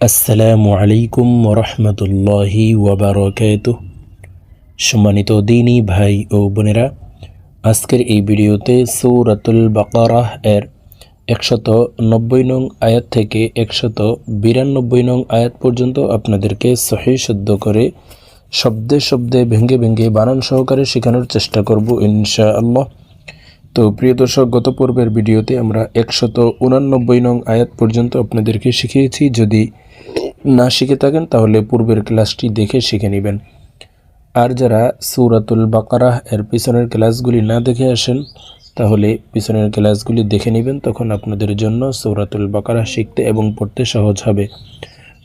আসসালামু আলাইকুম রহমতুল্লাহি ওবরাকাত সম্মানিত দিনী ভাই ও বোনেরা, আজকের এই ভিডিওতে সৌরাতুল বাকারাহ এর একশত নব্বই নং আয়াত থেকে একশত বিরানব্বই নং আয়াত পর্যন্ত আপনাদেরকে সহি শুদ্ধ করে শব্দে শব্দে ভেঙ্গে ভেঙ্গে বানান সহকারে শেখানোর চেষ্টা করব ইনশা আল্লাহ তো প্রিয় দর্শক, গত পর্বের ভিডিওতে আমরা একশত উনানব্বই নং আয়াত পর্যন্ত আপনাদেরকে শিখিয়েছি। যদি না শিখে থাকেন, তাহলে পূর্বের ক্লাসটি দেখে শিখে নেবেন। আর যারা সৌরাতুল বাকারাহ এর পিছনের ক্লাসগুলি না দেখে আসেন, তাহলে পিছনের ক্লাসগুলি দেখে নেবেন। তখন আপনাদের জন্য সৌরাতুল বাকারাহ শিখতে এবং পড়তে সহজ হবে।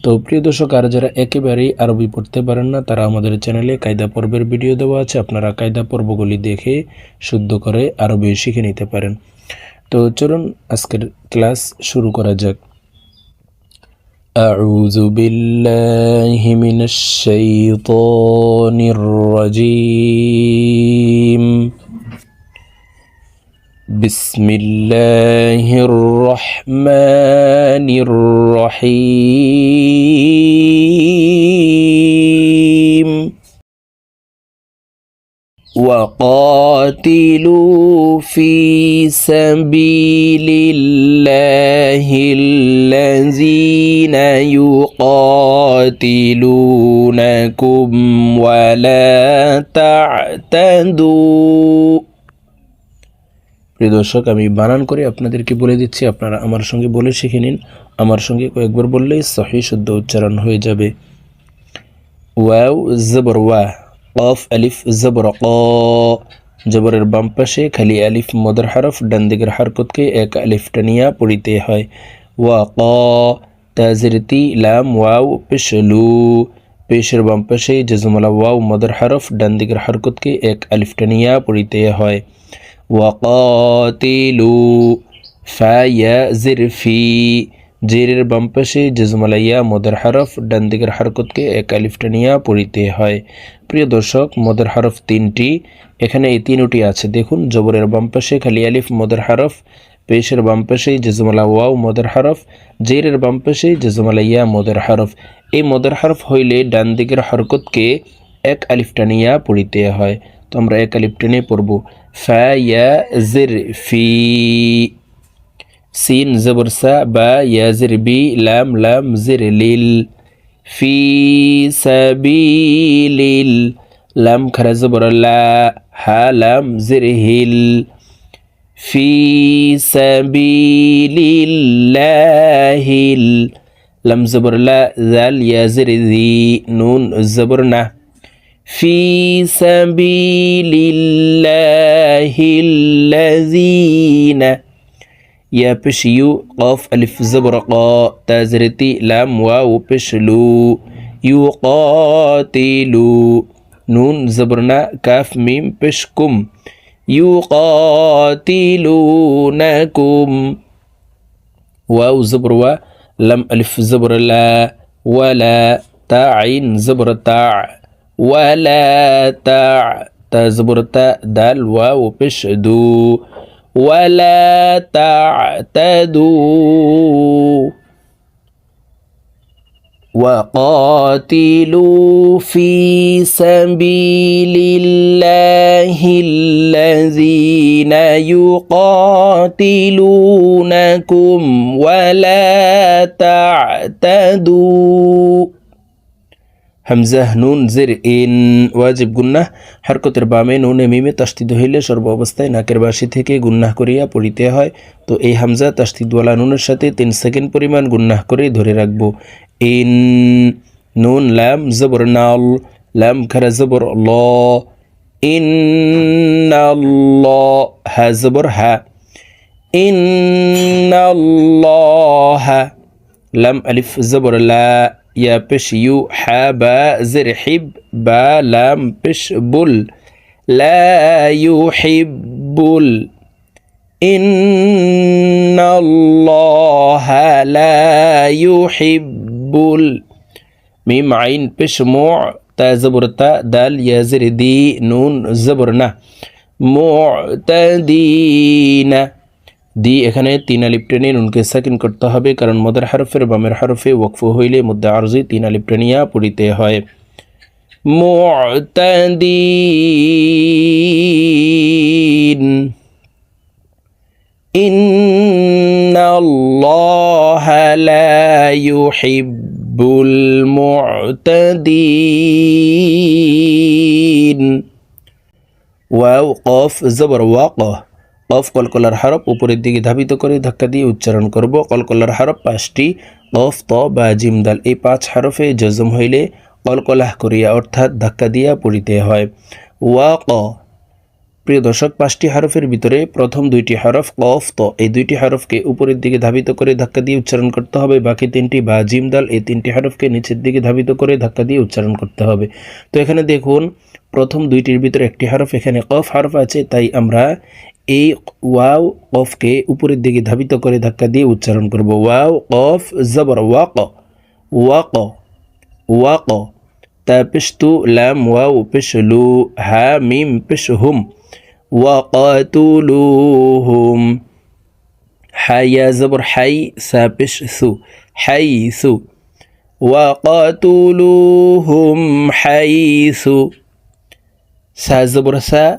তো প্রিয় দর্শক আর যারা একেবারেই আরবি পড়তে পারেন না তারা আমাদের চ্যানেলে কায়দা পর্বের ভিডিও দেওয়া আছে আপনারা কায়দা পর্বগুলি দেখে শুদ্ধ করে আরবি শিখে নিতে পারেন তো চলুন আজকের ক্লাস শুরু করা যাক أعوذ بالله من الشيطان الرجيم بسم الله الرحمن الرحيم. وقاتلوا في سبيل الله الذين يقاتلونكم ولا تعتدوا. প্রিয় দর্শক, আমি বানান করে আপনাদেরকে বলে দিচ্ছি, আপনারা আমার সঙ্গে বলে শিখে নিন। আমার সঙ্গে কয়েকবার বললেই সহি শুদ্ধ উচ্চারণ হয়ে যাবে। ওয়াও, জবর, ওয়া। কফ, আলিফ, জবর, ক। জবরের বাম পাশে খালি আলিফ, মদর হরফ, ডান দিকের হরকতকে এক আলিফ টানিয়া পড়িতে হয়। ওয়া, ক। তাজরতি লাম, ওয়াও পেশলু পেশের বাম পাশে জজমলা, ওয়াও, মদর হরফ, ডান দিকের হরকতকে এক আলিফ টানিয়া পড়িতে হয়। ওয়াকাতিলু ফায়া জিরফি জেরের বাম পাশে জজমালাইয়া মদের হরফ ডান দিকের হরকতকে এক আলিফটানিয়া পড়িতে হয় প্রিয় দর্শক মদের হরফ তিনটি এখানে এই তিনটি আছে দেখুন জবরের বাম পাশে খালি আলিফ মদের হরফ পেশের বাম পাশে জজমালা ওয়াও মদের হরফ জেরের বাম পাশে জজমালাইয়া মদের হরফ এই মদের হরফ হইলে ডান দিকের হরকতকে এক আলিফটানিয়া পড়িতে হয় তো আমরা এক আলিফটানিয়ে পড়ব فيزر في سين زبر سا با يزر بي لام لام زر ليل في سبيل لام كر زبر لا ها لام زر هيل في سبيل الله لم زبر لا ذال يزر ذي نون زبرنا في سبيل الله الذين يا بشيو قاف ألف زبر قا تازرتي لام واو بشلو يقاتلو نون زبرنا كاف ميم بشكم يقاتلونكم. واو زبر و لم ألف زبر لا ولا تعين زبر تاع. ولا تع تزبر تاء دال واو بشدو ولا تعتدوا وقاتلوا في سبيل الله الذين يقاتلونكم ولا تعتدوا. হামজাহ নুন জের ইন ওয়াজিব গুন্নাহ, হরকতের বামে নুনে মিমে তাস্তিদ হইলে সর্ব অবস্থায় নাকের বাসি থেকে গুন্নাহ করিয়া পড়িতে হয়। তো এই হামজা তাস্তিদওয়ালা নুনের সাথে তিন সেকেন্ড পরিমাণ গুন্নাহ করে ধরে রাখব। ইন নুন ল্যাম জবর, নাল ল্যাম খারা, জবর, ল। ইন হা। জবর হা। ইন লাম, আলিফ, জবর, লা। يا بش يوحى بزرحب بلام بش بول. لا يحبل إن الله لا يحبل ميم عين بشموع تا زبر تا دال يزر دي نون زبرنا معتدين দি, এখানে তিন আলিপ টেনে নুনকে সাকিন করতে হবে, কারণ মদার হরফের বামের হরফে ওয়কফ হইলে মুদ্রা আরজি তিন আলিপ টেনিয়া পড়িতে হয়। ইন ইন্নাল্লাহ লা ইউহিব্বুল ওয়াও, কফ, জবর ওয়াক কফ কলকলার হরফ উপরের দিকে ধাবিত করে ধাক্কা দিয়ে উচ্চারণ করব। কলকলার হরফ পাঁচটি, অফ, ত, বা জিম, দাল এই পাঁচ হরফে জজম হইলে কলকলাহ করিয়া অর্থাৎ ধাক্কা দিয়া পড়িতে হয়। ওয়া, ক। প্রিয় দর্শক, পাঁচটি হরফের ভিতরে প্রথম দুইটি হরফ কফ ত, এই দুইটি হরফকে উপরের দিকে ধাবিত করে ধাক্কা দিয়ে উচ্চারণ করতে হবে। বাকি তিনটি, বা জিম, দাল এই তিনটি হরফকে নিচের দিকে ধাবিত করে ধাক্কা দিয়ে উচ্চারণ করতে হবে। তো এখানে দেখুন, প্রথম দুইটির ভিতরে একটি হরফ, এখানে কফ হরফ আছে, তাই আমরা এই ওয়াও কফকে উপরের দিকে ধাবিত করে ধাক্কা দিয়ে উচ্চারণ করব। ওয়াও কফ জবর, ওয়াক ওয়াক ওয়াক। তা পেশতু লাম, ওয়াও পেশলু, হা, মিম পেশহুম, ওয়াকতুলুহুম। হাইয়া জবর, হাই, সা, পেশসু হুম হাই হাইসু। সা জবর, সা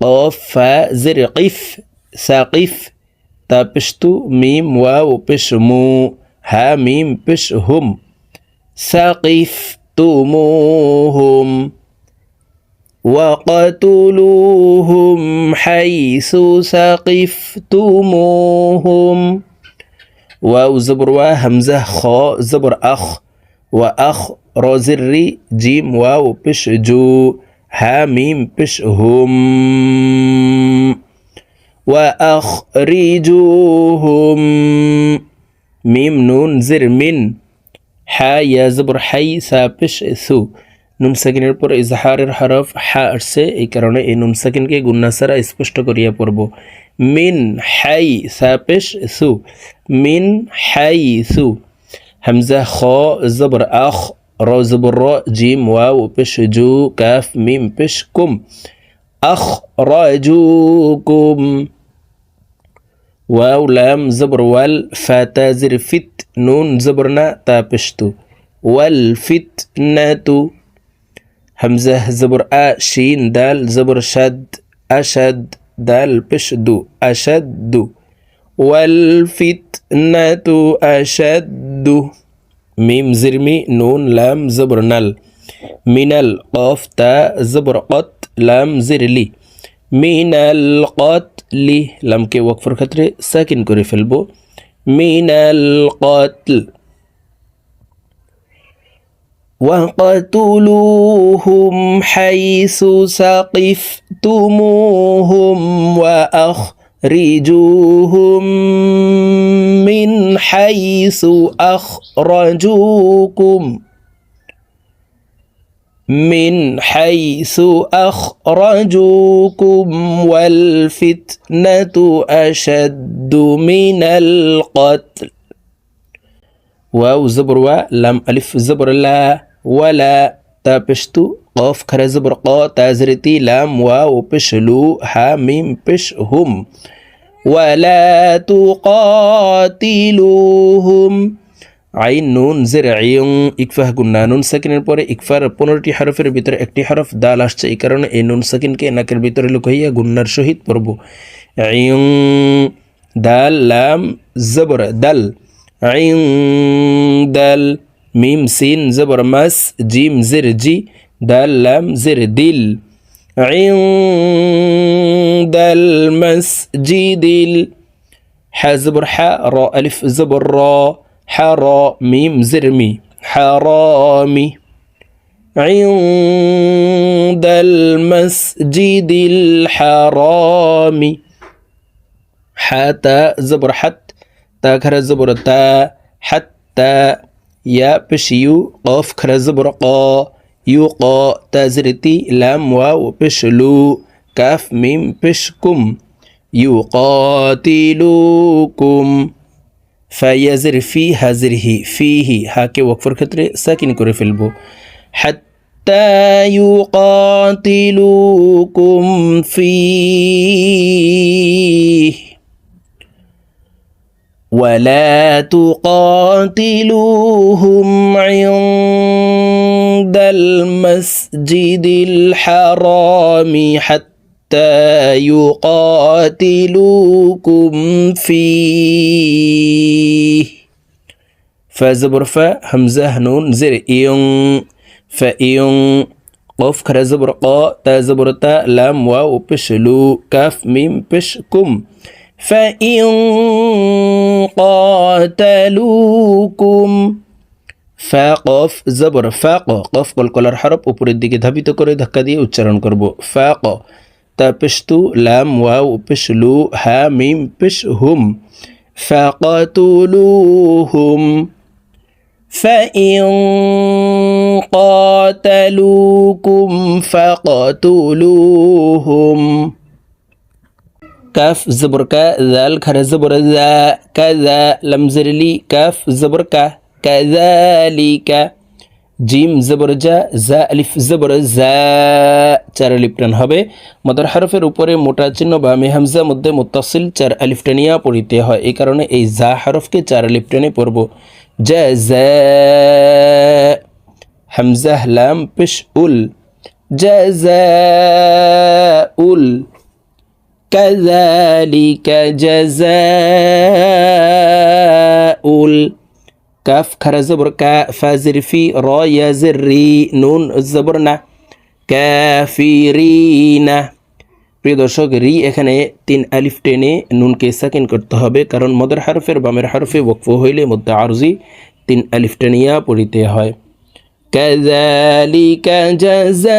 قاف زر قف ساقف تابشتو ميم واو بش مو ها ميم بش هم ساقفتموهم وقتلوهم حيث سقفتموهم واو زبر وا همزة خاء زبر أخ وأخ رازري جيم واو بش جو ها ميم بش هم وأخرجوهم ميم نون زر من حا زبر حي سا بش ثو নুন সাকিনের পর ইজহারের হরফ হা আসছে এই কারণে এই নুন সাকিনকে গুন্নাসারা স্পষ্ট করিয়া পড়ব মিন হাই সাপেশ সু মিন হাই সু হামজা খ জবর আখ روز بالراء جيم واو بش جو كاف ميم بش كم. أخرجوكم واو لام زبر وال. فتا زر فت نون زبرنا تا بشتو والفتنة همزة زبر آ شين دال. زبر شد أشد دال بشدو أشد والفتنة أشد ميم زرمي نون لام زبر نل من القاف تا زبر قط لام زرلي من القتل لام কে ওয়াকফর ক্ষেত্রে সাকিন করে ফেলবো মিনাল কতল وقتلوهم حيث سقفتموهم وأخرجوهم من حيث أخرجوكم من حيث أخرجوكم والفتنة أشد من القتل واو زبر لم ألف زبر لا ولا কফ খারেজ বর ক তাজরিতি লাম ওয়া ও পেশ লু হা মিম পেশ হুম ওয়ালা তু কতিলুহুম আইন নুন জের আইং ইকফাহ গুন্না নুন সাকিনের পরে ইকফার পনেরোটি হরফের ভিতরে একটি হরফ দাল আসছে এই কারণে এই নুন সাকিনকে নাকের ভিতরে লুকাইয়া গুন্নার সহিত পড়ব আইং দাল লাম জবর দাল আইং দাল মিম সিন জবর মাস জিম জের জি دال لام زر دل عند المسجد ال. حا زبر را ألف زبر را. حرا ميم زر مي. حرامي عند المسجد الحرامي حتى زبر حت. تا كرا زبر تا حتى يا بشيو قاف كرا زبر قا. ইউক তাজরিতি লাম ওয়া পেশলু কাফ মিম পেশকুম ইউকাতিলুকুম ফাইয়াজির ফি হাজিরহি ফিহি হাকে ওয়াকফর ক্ষেত্রে সাকিন করে ফেলব হাত্তা ইউকাতিলুকুম ফিহি ولا تقاتلوهم عند المسجد الحرام حتى يقاتلوكم فيه. فزبر فا همزة نون زر إيون فإيون قف كرا زبر قا تا زبر تا لام واو بشلو كاف ميم بشكم. فإن قاتلوكم ফাকফ জবর ফাক কফ কলকলার হরফ উপরের দিকে ধাবিত করে ধাক্কা দিয়ে উচ্চারণ করব ফাক তা পেশতু লাম ওয়াও পেশলু হা মিম পেশ হুম ফাকাতুলুহুম فإن قاتلوكم فاقتلوهم কাফ জবর কা জাল খারে জবর জা কাজা লমজরলি কাফ জবর কা কাজালিকা জিম জবর জা জা আলিফ জবর জা চার আলিফ হবে। মদর হরফের উপরে মোটা চিহ্ন বা মেহামজা মধ্যে মুতাসিল চার আলিফ টানিয়া পড়িতে হয়। এই কারণে এই জা হরফকে চার আলিফ টানে পড়ব। জা জা হামজা লাম পেশ উল জা জা উল كذلك جزاء الكاف خر زبر كا فازر في را يزر ري نون زبرنا কাফিরিনা প্রিয় দর্শক রি এখানে তিন আলিফ টেনে নুনকে সাকিন করতে হবে কারণ মদের হারফের বামের হারফে ওকফ হইলে মধ্যে আরজি তিন আলিফ টেনিয়া পড়িতে হয় كذلك جزاء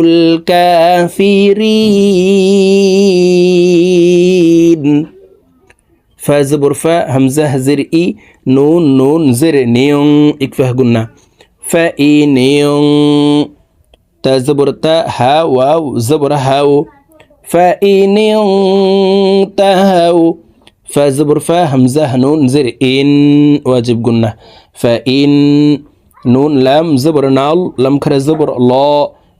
الكافرين. فزبر فا همزة زر إي نون نون زر نيون إكفه قلنا. فا إي نيون. تا زبر تا ها واو زبر هاو. فا إي نيون تا هاو. ফা জবর ফা হামজা নুন জের ইন ওয়াজিব গুন্না ফা ইন নুন লাম জবর নাল লাম খারা জবর ল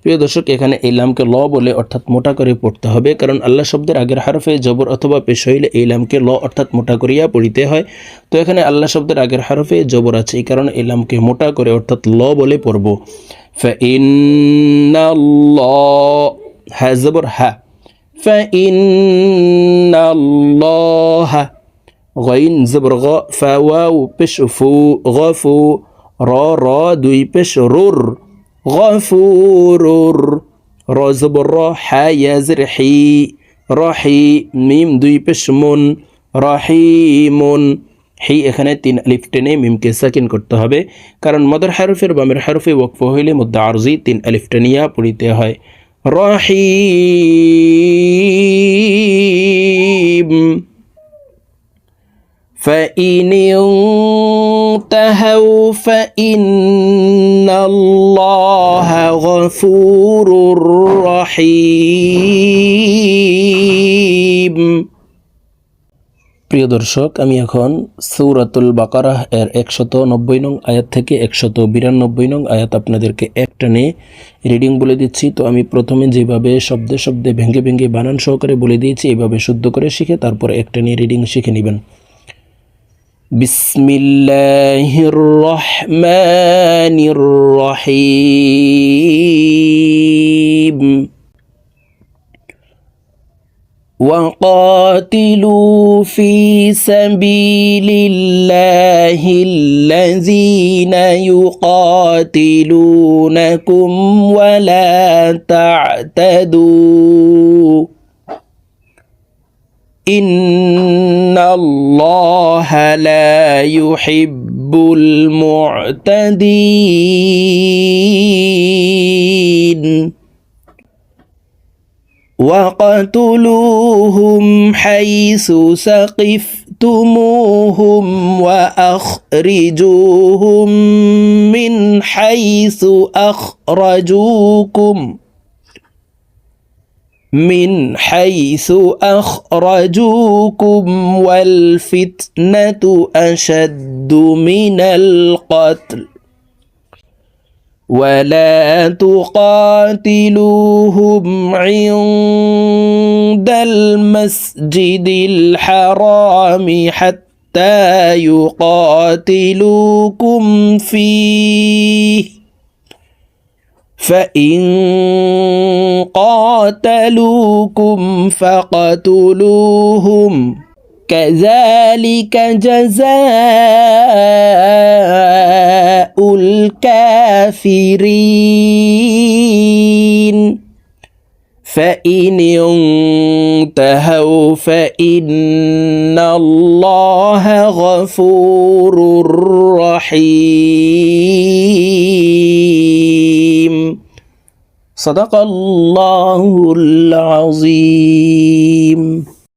প্রিয় দর্শক, এখানে এই লামকে ল বলে অর্থাৎ মোটা করে পড়তে হবে, কারণ আল্লাহ শব্দের আগের হারফে জবর অথবা পেশ হইলে এই লামকে ল অর্থাৎ মোটা করিয়া পড়িতে হয়। তো এখানে আল্লাহ শব্দের আগের হারফে জবর আছে, এই কারণে এই মোটা করে অর্থাৎ ল বলে পড়ব। ফা ইন্না ল হ্যাঁ জবর হ্যাঁ فإن الله غين زبر غ فواو بش فو غفو را را دوي بش رر غفور را زبر را حا يزر حي রাহি মিম দুই পেশ মুন রাহিমুন হি এখানে তিন আলিফ টেনে মিমকে সাকিন করতে হবে কারণ মদর হারফের বামের হারফে ওয়াকফ হইলে মধ্যে আরজি তিন আলিফ টেনিয়া পড়িতে হয় رحيم. فإن انتهوا فإن الله غفور رحيم. প্রিয় দর্শক, আমি এখন সৌরাতুল বাকারাহ এর একশত নব্বই নং আয়াত থেকে একশত বিরানব্বই নং আয়াত আপনাদেরকে একটানে রিডিং বলে দিচ্ছি। তো আমি প্রথমে যেভাবে শব্দে শব্দে ভেঙে ভেঙে বানান সহকারে বলে দিয়েছি, এভাবে শুদ্ধ করে শিখে তারপর একটা নিয়ে রিডিং শিখে নেবেন। বিসমিল্লাহ وقاتلوا في سبيل الله الذين يقاتلونكم ولا تعتدوا إن الله لا يحب المعتدين وقتلوهم حيث سقفتموهم وأخرجوهم من حيث أخرجوكم من حيث أخرجوكم والفتنة أشد من القتل ولا تقاتلوهم عند المسجد الحرام حتى يقاتلوكم فيه. فإن قاتلوكم فقتلوهم. كذلك جزاء الكافرين. فإن انتهوا فإن الله غفور رحيم. صدق الله العظيم.